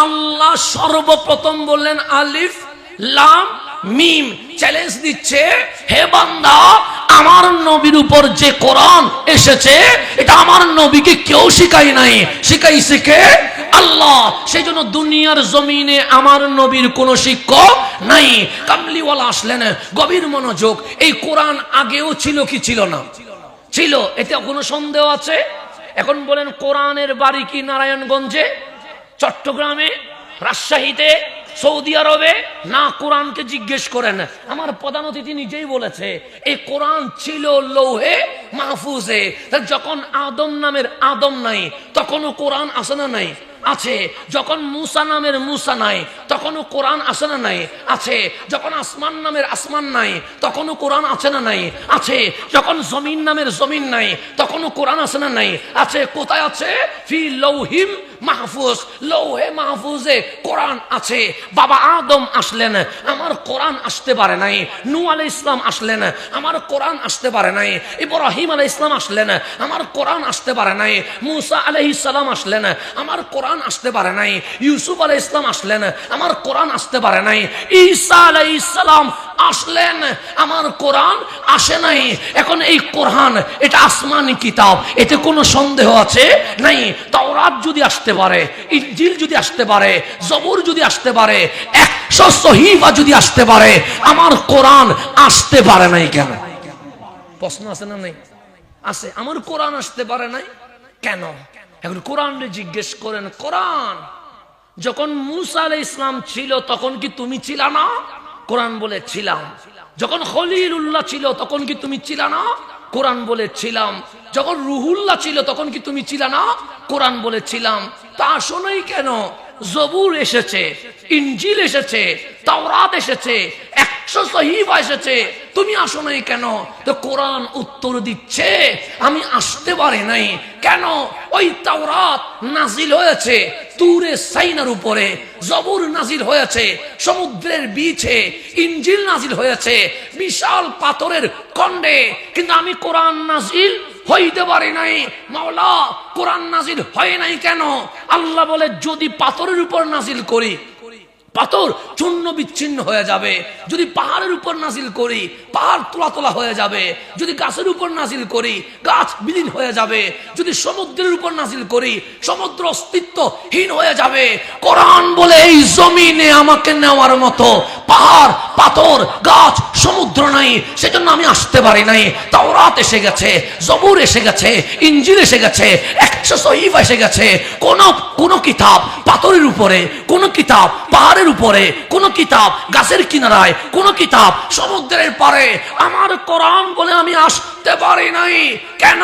আল্লাহ সর্বপ্রথম বললেন আলিফ, লাম, মিম। চ্যালেঞ্জ দিচ্ছে, হে বান্দা, আমার নবীর উপর যে কোরআন এসেছে, এটা আমার নবীকে কেউ শিখাই নাই। শিখাইছে কে? আল্লাহ। সেই জন্য দুনিয়ার জমিনে আমার নবীর কোন শিক্ষক নাই। কামলিওয়ালা আসলেন, গভীর মনোযোগ। এই কোরআন আগেও ছিল কি ছিল না? ছিল। এতে কোনো সন্দেহ আছে? এখন বলেন, কোরআনের বাড়ি কি নারায়ণগঞ্জে? চট্টগ্রামে, রাজশাহীতে, সৌদি আরবে, না কোরআনকে জিজ্ঞেস করেন। আমার প্রধান অতিথি নিজেই বলেছে এই কোরআন ছিল লৌহে মাহফুজে যখন আদম নামের আদম নাই, তখনও কোরআন আসে না নাই? আছে, যখন মুসা নামের মুসা নাই, তখনও কোরআন আসে না নাই? আছে, যখন আসমান নামের আসমান নাই, তখনও কোরআন আছে না নাই? আছে, যখন জমিন নামের জমিন নাই, তখনও কোরআন আছে না নাই? আছে, কোথায় আছে? ফি লৌহিম মাহফুজ, লৌহে মাহফুজে কোরআন আছে। বাবা আদম আসলেন, আমার কোরআন আসতে পারে নাই। নু আলাই ইসলাম আসলেন, আমার কোরআন আসতে পারে নাই। ইব্রাহিম আলাই ইসলাম আসলেন, আমার কোরআন আসতে পারে নাই। মুসা আলাইহিস সালাম আসলেন, আমার কোরআন আসতে পারে নাই। ইউসুফ আলাই ইসলাম আসলেন, আমার কোরআন আসতে পারে নাই। ঈসা আলাইহিস সালাম আসলেন, আমার কোরআন আসে নাই। এখন এই কোরআন, এটা আসমানি কিতাব, এতে কোনো সন্দেহ আছে? নাই। তাওরাত যদি আসতে পারে ইঞ্জিল যদি আসতে পারে, জবর যদি আসতে পারে, একশো সহিফা যদি আসতে পারে, আমার কোরআন আসতে পারে নাই কেন? প্রশ্ন আছে না নাই? আছে। আমার কোরআন আসতে পারে নাই কেন? এখন কোরআন জিজ্ঞেস করেন, কোরআন, যখন মুসা আলাই ইসলাম ছিল, তখন কি তুমি ছিল না? কোরআন বলে ছিলাম যখন খলিল উল্লাহ ছিল, তখন কি তুমি ছিল না? কোরআন বলেছিলাম। যখন রুহুল্লাহ ছিল, তখন কি তুমি ছিল না? কোরআন বলেছিলাম। তা শোনাই কেন? জবুর এসেছে ইঞ্জিল এসেছে, তাওরাত এসেছে তুমি আসো নাই কেন? তো কোরআন উত্তর দিচ্ছে, আমি আসতে পারি নাই। কেন? ওই তাওরাত নাজিল হয়েছে, তুরে সাইনার উপরে। জবুর নাজিল হয়েছে, সমুদ্রের বিচে ইঞ্জিল নাজিল হয়েছে, বিশাল পাথরের কণ্ডে কিন্তু আমি কোরআন নাজিল হইতে পারি নাই। মাওলা, কোরআন নাজিল হয় নাই কেন? আল্লাহ বলে, যদি পাথরের উপর নাজিল করি পাথর চূর্ণ বিচ্ছিন্ন হয়ে যাবে। যদি পাহাড়ের উপর নাসিল করি, পাহাড় তোলা তোলা হয়ে যাবে। যদি গাছের উপর নাসিল করি, গাছ বিলীন হয়ে যাবে। যদি সমুদ্রের উপর নাসিল করি, সমুদ্র অস্তিত্বহীন হয়ে যাবে। কোরআন বলে, এই জমিনে আমাকে নেওয়ার মতো পাহাড়, পাথর, গাছ সমুদ্র নাই, সেজন্য আমি আসতে পারি নাই। তাওরাত এসে গেছে, জবুর এসে গেছে, ইঞ্জিল এসে গেছে, একশো সহিফ এসে গেছে। কোন কোন কিতাব পাথরের উপরে, কোন কিতাব পাহাড়ের উপরে, কোন কিতাব গাছের কিনারায়, কোন কিতাব সমুদ্রের পারে। আমার কোরআন বলে আমি আসতে পারি নাই। কেন?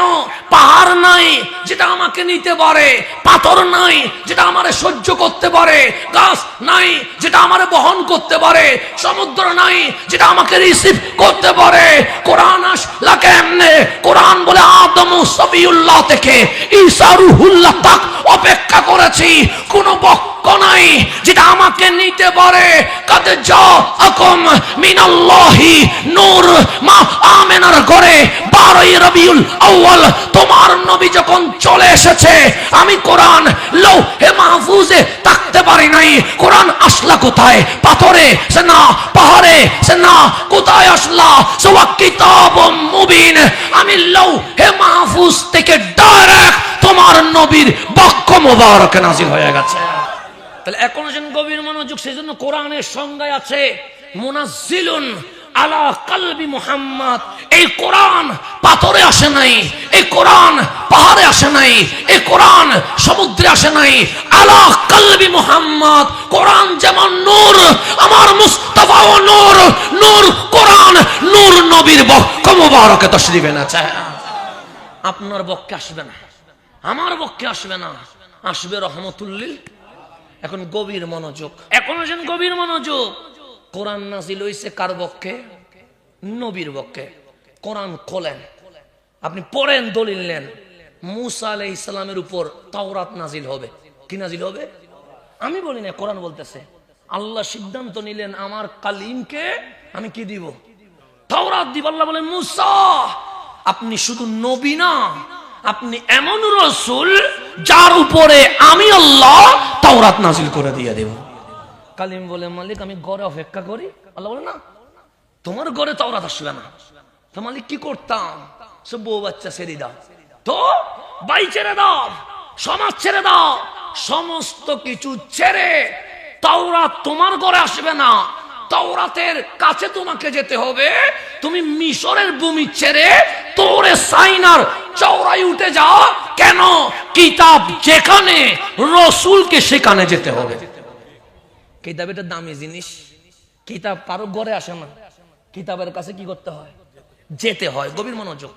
পাহাড় নাই যেটা আমাকে নিতে পারে। পাথর নাই যেটা আমারে সহ্য করতে পারে। গাছ নাই যেটা আমারে বহন করতে পারে। সমুদ্র নাই যেটা আমাকে রিসিভ করতে পারে। কোরআন আসলা কেমনে? কোরআন বলে আদম সবিউল্লাহ থেকে ঈসা রুহুল্লাহ তাক অপেক্ষা করেছি। কোন নাই, যেটা আমাকে নিতে পারে। নূর। মা আমেনার রবিউল তোমার নবী যখন চলে এসেছে, আমি কোরআন মাহফুজে থাকতে পারি নাই। কোরআন আসলা কোথায়? পাথরে সে না পাহাড়ে সে না কোথায় আসলা? সোয়া কিতাব মুবিন। আমি মাহফুজ থেকে ডাইরেক্ট তোমার নবীর বাক্য মোবারকে নাজিল হয়ে গেছে। তাহলে এখন যেন গভীর মনোযোগ সেই জন্য কোরআনের সংজ্ঞায় আছে, মুনাজ্জিলুন আলা কালবি মুহাম্মদ। এই কোরআন পাথরে আসে নাই, এই কোরআন পাহাড়ে আসে নাই, এই কোরআন সমুদ্রে আসে নাই। আলা কালবি মুহাম্মদ, কোরআন যেমন নূর, আমার মুস্তাফাও নূর নূর কোরআন, নূর নবীর বক্ষ, মোবারকে তশরিফ এনেছে আপনার বক্ষে আসবে না, আমার বক্ষে আসবে না। আসবে রহমতুল্লিল এখন গভীর মনোযোগ। এখন আছেন গভীর মনোযোগ। কোরআন নাজিল হইছে কার পক্ষে? নবীর পক্ষে। কোরআন খোলেন। আপনি পড়েন দলিল নেন। মুসা আলাই ইসলামের উপর তাওরাত নাজিল হবে। কি নাজিল হবে? আমি বলি না কোরআন বলতেছে আল্লাহ সিদ্ধান্ত নিলেন আমার কালিমকে আমি কি দিব? তাওরাত দিব। আল্লাহ বলেন মুসা আপনি শুধু নবী না আপনি এমন রসুল যার উপরে আমি আল্লাহ তাওরাত নাজিল করে দিয়ে দেব। কালিম বলে, মালিক, আমি ঘরে অপেক্ষা করি। আল্লাহ বলে, না, তোমার ঘরে তাওরাত আসবে না। তো মালিক, কি করতাম? সব বউ বাচ্চা ছেড়ে দাও। তো বাই ছেড়ে দাও, সমাজ ছেড়ে দাও, সমস্ত কিছু ছেড়ে তাওরাত তোমার ঘরে আসবে না। তাওরাতের কাছে তোমাকে যেতে হবে। তুমি মিশরের ভূমি ছেড়ে তোরে সাইনার চৌড়াই উঠে যাও। কেন? কিতাব যেখানে, রসুলকে সেখানে যেতে হবে। কিতাব এটা দামি জিনিস, কিতাব কারও ঘরে আসে না। কিতাবের কাছে কি করতে হয়? যেতে হয়, গভীর মনোযোগ।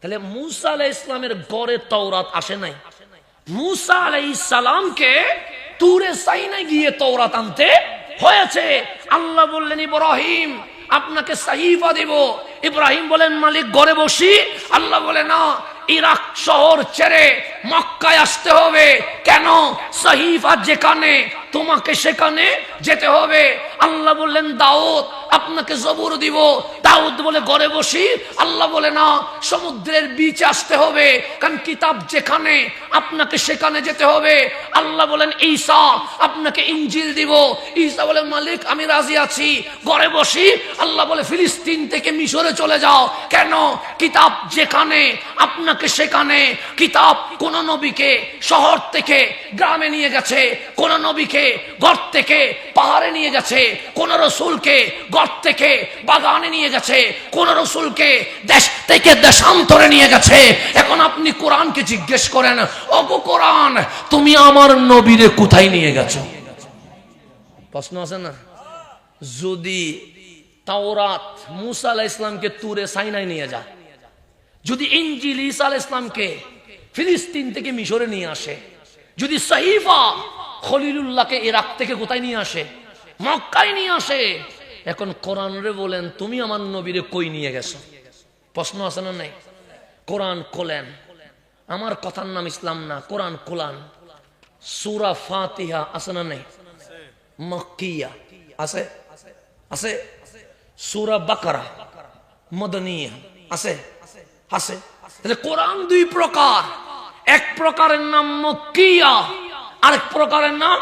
তাহলে মুসা আলাই ইসলামের গড়ে তৌরাত আসে নাই। মুসা আলাই ইসলামকে তুরে সাইনে গিয়ে তৌরাত আনতে হয়েছে। আল্লাহ বললেন, ইব্রাহিম, আপনাকে সাহিফা দেব। ইব্রাহিম বলেন, মালিক গড়ে বসি। আল্লাহ বলে, না ইরাক শহর ছেড়ে মক্কায় আসতে হবে। কেন? সহিফা যেখানে, তোমাকে সেখানে যেতে হবে। আল্লাহ বললেন, দাউদ, আপনাকে জবুর দিব। দাউদ বলে, ঘরে বসি। আল্লাহ বলে, না, সমুদ্রের বিচ আসতে হবে। কারণ কিতাব যেখানে, আপনাকে সেখানে যেতে হবে। আল্লাহ বলেন, ঈসা, আপনাকে ইঞ্জিল দিব। ঈসা বলে, মালিক, আমি রাজি আছি। ঘরে বসি আল্লাহ বলে, ফিলিস্তিন থেকে মিশরে চলে যাও। কেন? কিতাব যেখানে, আপনাকে সেখানে। কিতাব কোন নবীকে শহর থেকে গ্রামে নিয়ে গেছে, কোন নবীকে ঘর থেকে পাহাড়ে নিয়ে গেছে, কোন রসুলকে ঘর থেকে বাগানে নিয়ে গেছে, কোন রসুলকে দেশ থেকে দেশান্তরে নিয়ে গেছে। এখন আপনি কোরআনকে জিজ্ঞেস করেন ওগো কোরআন, তুমি আমার নবীরে কোথায় নিয়ে গেছো? প্রশ্ন আছে না? যদি তাওরাত, মুসা আলাহ ইসলামকে তুরে সাইনায় নিয়ে যা। যদি ইঞ্জিল ঈসা আলাহ ইসলামকে ফিলিস্তিন থেকে মিশরে নিয়ে আসে, যদি সাহিফা খলিলুল্লাহকে ইরাক থেকে কোথায় নিয়ে আসে, মক্কায় নিয়ে আসে, এখন কোরআনরে বলেন, তুমি আমার নবীরে কই নিয়ে গেছো? প্রশ্ন আছে না নাই? কোরআন খোলেন। আমার কথার নাম ইসলাম না, কোরআন কোলান সুরা ফাতিহা আছে না নাই? মক্কিয়া। আছে? আছে? সুরা বাকারা মদনিয়া আছে? আছে। তাহলে কোরআন দুই প্রকার। এক প্রকারের নাম মক্কিয়া, আরেক প্রকারের নাম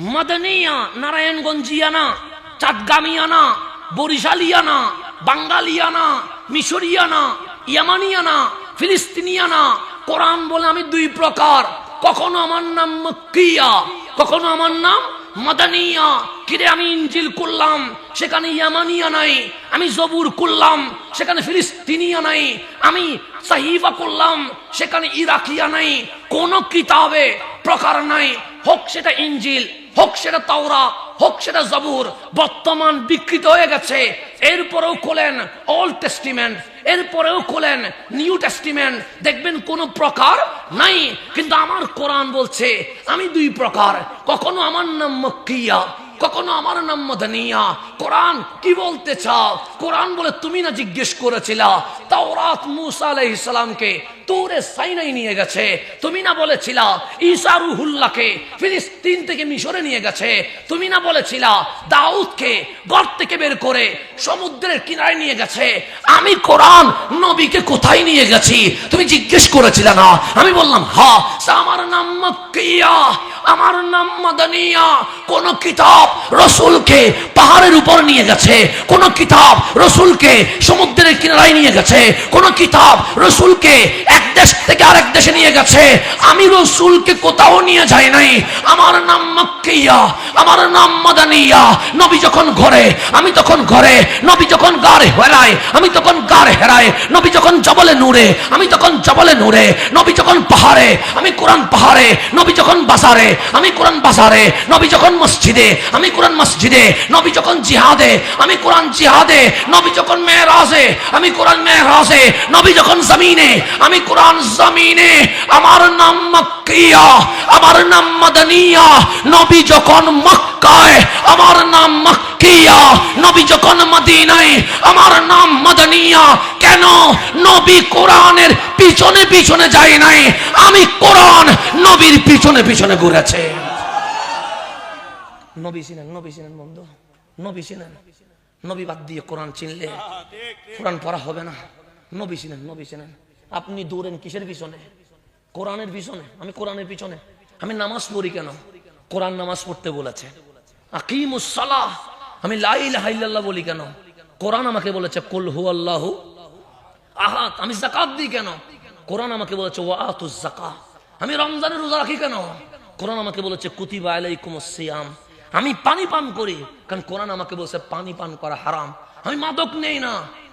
মদনিয়া, নারায়ণগঞ্জিয়ানা চাঁদগামিয়ানা বরিশালিয়ানা, বাঙ্গালিয়ানা, মিশরিয়ানা, ইয়ামানিয়ানা, ফিলিস্তিনিয়ানা। কোরআন বলে আমি দুই প্রকার। কখনো আমার নাম মক্কিয়া, কখনো আমার নাম মাদানিয়া। কিরে আমি ইঞ্জিল করলাম, সেখানে ইয়ামানিয়া নাই, আমি জবুর করলাম, সেখানে ফিলিস্তিনিয়া নাই, আমি সাহিফা করলাম, সেখানে ইরাকিয়া নাই, কোন কিতাবে প্রকার নাই, হোক সেটা ইঞ্জিল, হোক সেটা তাওরা, হোক সেটা জবুর, বর্তমান বিকৃত হয়ে গেছে। এরপরেও খোলেন ওল্ড টেস্টিমেন্ট এরপরেও খোলেন নিউ টেস্টিমেন্ট দেখবেন কোন প্রকার নাই, কিন্তু আমার কোরআন বলছে, আমি দুই প্রকার, কখনো আমার নাম মক্কিয়া কখনো আমার নাম মদনিয়া। কোরআন কি বলতে চাও? কোরআন বলে তুমি না জিজ্ঞেস করেছিলা। তাওরাত মুসা আলাইহিস সালামকে তোরে সাইনাই নিয়ে গেছে। তুমি না ঈসা রুহুল্লাহকে ফিলিস্তিন থেকে মিশরে নিয়ে গেছে। তুমি না দাউদকে গর্ত থেকে বের করে সমুদ্রের কিনারে নিয়ে গেছে। আমি কোরআন নবীকে কোথায় নিয়ে গেছি? তুমি জিজ্ঞেস করেছিলে না। আমি বললাম, হা আমার নাম মক্কিয়া। আমার নাম মাদানিয়া। কোন কিতাব রসুলকে পাহাড়ের উপর নিয়ে গেছে। কোন কিতাব রসুলকে সমুদ্রের কিনারায় নিয়ে গেছে। কোন কিতাব রসুলকে এক দেশ থেকে আরেক দেশে নিয়ে গেছে। আমি রসুলকে কোথাও নিয়ে যাই নাই। আমার নাম মক্কিয়া, আমার নাম মাদানিয়া। নবী যখন ঘরে, আমি তখন ঘরে। নবী যখন গার হেরায়, আমি তখন গার হেরায়। নবী যখন জবলে নূরে, আমি তখন জবলে নূরে। নবী যখন পাহাড়ে, আমি কোরআন পাহাড়ে। নবী যখন বাজারে আমি কোরআন বাজারে, নবী যখন মসজিদে, আমি কোরআন মসজিদে, নবী যখন জিহাদে, আমি কোরআন জিহাদে, নবী যখন মেহরাজে, আমি কোরআন মেহরাজে, নবী যখন জমিনে, আমি কোরআন জমিনে, আমার নাম আমার নাম মাদানিয়া। নবী যখন মক্কায়, আমার নাম মক্কিয়া। নবী যখন মদিনায়, আমার নাম মাদানিয়া। কেন? নবী কোরআনের পিছনে পিছনে যায় নাই। আমি কোরআন নবীর পিছনে পিছনে ঘুরেছে। নবী ছিলেন নবী ছিলেন বন্ধু। নবী ছিলেন। নবী বাদ দিয়ে কোরআন চিনলে কোরআন পড়া হবে না। নবী ছিলেন নবী ছিলেন। আপনি দৌড়েন কিসের পিছনে? কোরআনের পিছনে, আমি কোরআনের পিছনে। আমি নামাজ পড়ি কেন? কোরআন নামাজ পড়তে বলেছে। আকিমুসালাহ আমি বলি কেন? কোরআন আমাকে বলেছে, কুল হু আল্লাহু আহাত আমি জাকাত দিই কেন? কোরআন আমাকে বলেছে আমি রমজানের রোজা রাখি কেন? কোরআন আমাকে বলেছে, কুতিবা আলাইকুম আমি পানি পান করি, কারণ কোরআন আমাকে বলেছে, পানি পান করা হারাম। আমি মাদক নেই না।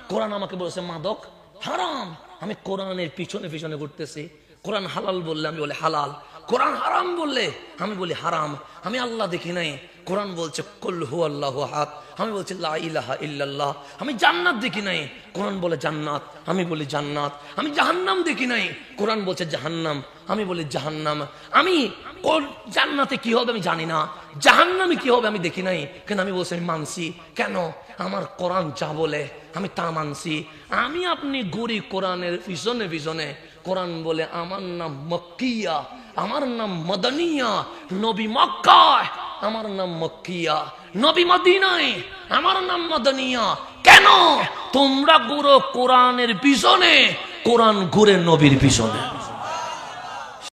কোরআন আমাকে বলেছে, মাদক হারাম। আমি কোরআনের পিছনে পিছনে ঘুরতেছি। কোরআন হালাল বললে আমি বলি হালাল। কোরআন হারাম বললে আমি বলি হারাম। আমি আল্লাহ দেখি নাই। কোরআন বলছে, কুল হু আল্লাহ হাত আমি বলছি ইলাহা ইল্লাল্লাহ। আমি জান্নাত দেখি নাই। কোরআন বলে জান্নাত। আমি বলি জান্নাত। আমি জাহান্নাম দেখি নাই। কোরআন বলছে জাহান্নাম। আমি বলি জাহান্নাম। আমি কোন জান্নাতে কি হবে আমি জানি না। জাহান্নামে কি হবে আমি দেখি নাই। কিন্তু আমি বলছি, আমি মানছি। কেন? আমার কোরআন যা বলে আমি তা মানছি। আমি আপনি ঘুরি কোরআনের পিছনে পিছনে কোরআন বলে, আমার নাম মক্কিয়া, আমার নাম মদনিয়া, নবী মক্কায়, আমার নাম মক্কিয়া, নবী মদিনায়, আমার নাম মদনিয়া। কেন? তোমরা গুরো কোরআনের পিছনে, কোরআন ঘুরে নবীর পিছনে।